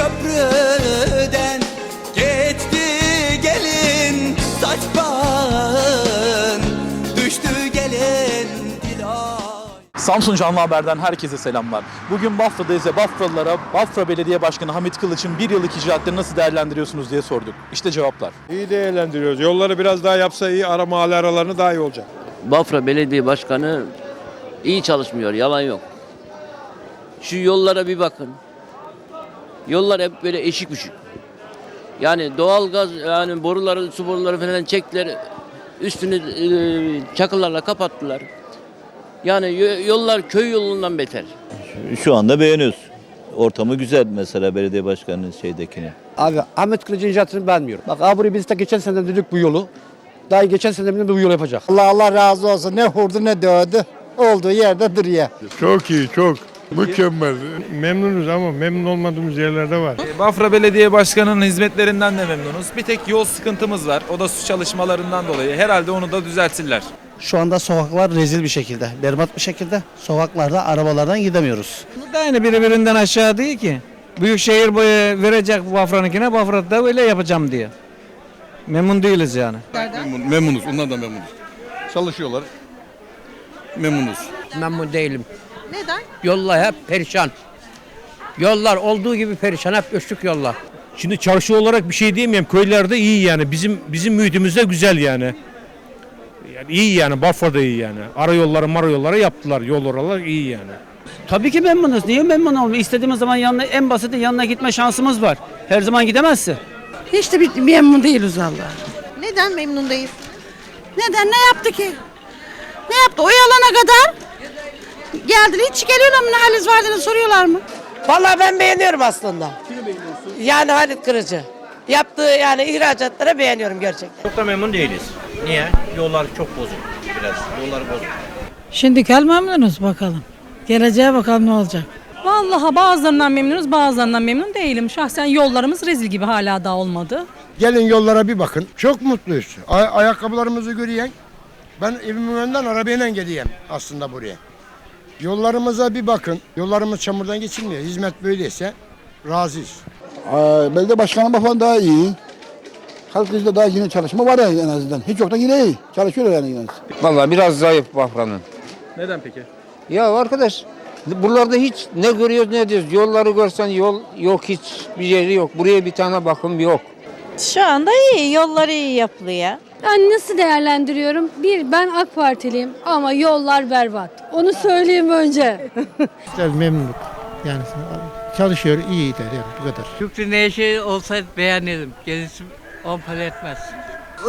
köprüden Gitti gelin saç bağın Düştü gelin dilay Samsun Canlı Haber'den herkese selamlar. Bugün Bafra'dayız ve Bafralılara Bafra Belediye Başkanı Hamit Kılıç'ın bir yıllık icraatlerini nasıl değerlendiriyorsunuz diye sorduk. İşte cevaplar. İyi değerlendiriyoruz. Yolları biraz daha yapsa iyi, ara mahalle aralarını daha iyi olacak. Bafra Belediye Başkanı iyi çalışmıyor, yalan yok. Şu yollara bir bakın. Yollar hep böyle eşik üşük. Yani doğalgaz yani boruları, su boruları falan çektiler. Üstünü e, çakıllarla kapattılar. Yani yo- yollar köy yolundan beter. Şu anda beğeniyoruz. Ortamı güzel mesela belediye başkanının şeydekini. Abi Ahmet Kılıç'ın icraatını beğenmiyorum. Bak abi buraya biz de geçen sene dedik bu yolu. Daha geçen sene bile bu yolu yapacak. Allah Allah razı olsun. Ne vurdu ne dövdü. Olduğu yerde duruyor. Çok iyi, çok. Mükemmel. Memnunuz ama memnun olmadığımız yerlerde var. Bafra Belediye Başkanı'nın hizmetlerinden de memnunuz. Bir tek yol sıkıntımız var. O da su çalışmalarından dolayı. Herhalde onu da düzeltirler. Şu anda sokaklar rezil bir şekilde, berbat bir şekilde. Sokaklarda arabalardan gidemiyoruz. Bu da aynı birbirinden aşağı değil ki. Büyükşehir boyu verecek Bafra'nınkine, Bafra da öyle yapacağım diye. Memnun değiliz yani. Memnun, memnunuz. Onlar da memnunuz. Çalışıyorlar. Memnunuz. Memnun değilim. Neden? Yollar hep perişan. Yollar olduğu gibi perişan. Hep üçlük yollar. Şimdi çarşı olarak bir şey diyemeyeyim. Köylerde iyi yani. Bizim bizim mühitimizde güzel yani. Yani iyi yani. Bafra'da iyi yani. Ara yolları mara yolları yaptılar. Yol oralar iyi yani. Tabii ki memnunuz. Niye memnun olmuyor? İstediğimiz zaman yanına, en basiti yanına gitme şansımız var. Her zaman gidemezsin. Hiç de bir memnun değiliz valla. Neden memnun değilsiniz? Neden? Ne yaptı ki? Ne yaptı? Oyalana kadar geldiler. Hiç geliyorlar mı? Ne haliniz var diye soruyorlar mı? Vallahi ben beğeniyorum aslında. Kimi beğeniyorsun? Yani Halit Kırıcı. Yaptığı yani ihracatları beğeniyorum gerçekten. Çok da memnun değiliz. Niye? Yollar çok bozuk. Biraz. Yollar bozuk. Şimdi memnunuz bakalım. Geleceğe bakalım ne olacak. Vallahi bazılarından memnunuz, bazılarından memnun değilim. Şahsen yollarımız rezil gibi hala daha olmadı. Gelin yollara bir bakın. Çok mutluyuz. Ay- ayakkabılarımızı görüyen. Ben evimin önünden arabayla geleyim aslında buraya. Yollarımıza bir bakın. Yollarımız çamurdan geçilmiyor. Hizmet böyleyse razıyız. belediye başkanı falan daha iyi. Halk bizde daha yine çalışma var ya en azından. Hiç yoktan yine iyi. Çalışıyorlar yani yine. Vallahi biraz zayıf Bafra'nın. Neden peki? Ya arkadaş buralarda hiç ne görüyoruz ne diyoruz. Yolları görsen yol yok hiç bir yeri yok. Buraya bir tane bakım yok. Şu anda iyi. Yolları iyi yapılıyor. Ben nasıl değerlendiriyorum? Bir, ben AK Partiliyim ama yollar berbat. Onu söyleyeyim önce. Memnunum. Yani çalışıyor iyi der yani bu kadar. Şükrü Neşe olsaydı beğenirdim. Gerisi on para etmez.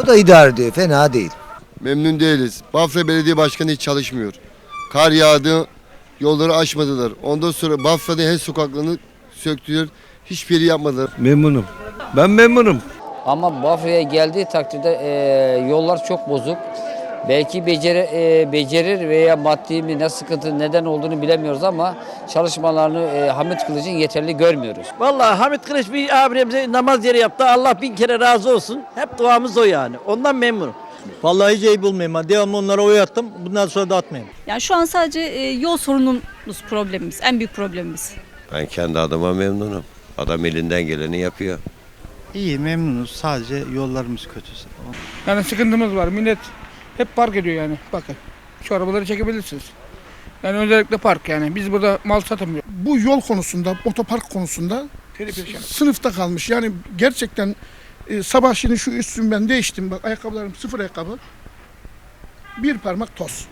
O da idare ediyor. Fena değil. Memnun değiliz. Bafra Belediye Başkanı hiç çalışmıyor. Kar yağdı, yolları açmadılar. Ondan sonra Bafra'da her sokaklarını söktüler. Hiçbir yeri yapmadılar. Memnunum. Ben memnunum. Ama Bafra'ya geldiği takdirde e, yollar çok bozuk. Belki beceri, e, becerir veya maddi mi ne sıkıntı neden olduğunu bilemiyoruz ama çalışmalarını e, Hamit Kılıç'ın yeterli görmüyoruz. Vallahi Hamit Kılıç bir abimize namaz yeri yaptı. Allah bin kere razı olsun. Hep duamız o yani. Ondan memnunum. Vallahi hiç iyi bulmayayım. Ben devamlı onlara oy attım. Bundan sonra da atmayayım. Yani şu an sadece yol sorunumuz problemimiz, en büyük problemimiz. Ben kendi adıma memnunum. Adam elinden geleni yapıyor. İyi memnunuz. Sadece yollarımız kötü. Yani sıkıntımız var. Millet hep park ediyor yani. Bakın şu arabaları çekebilirsiniz. Yani özellikle park yani. Biz burada mal satamıyoruz. Bu yol konusunda, otopark konusunda sınıfta kalmış. Yani gerçekten e, sabah şimdi şu üstümü ben değiştim. Bak ayakkabılarım sıfır ayakkabı. Bir parmak toz.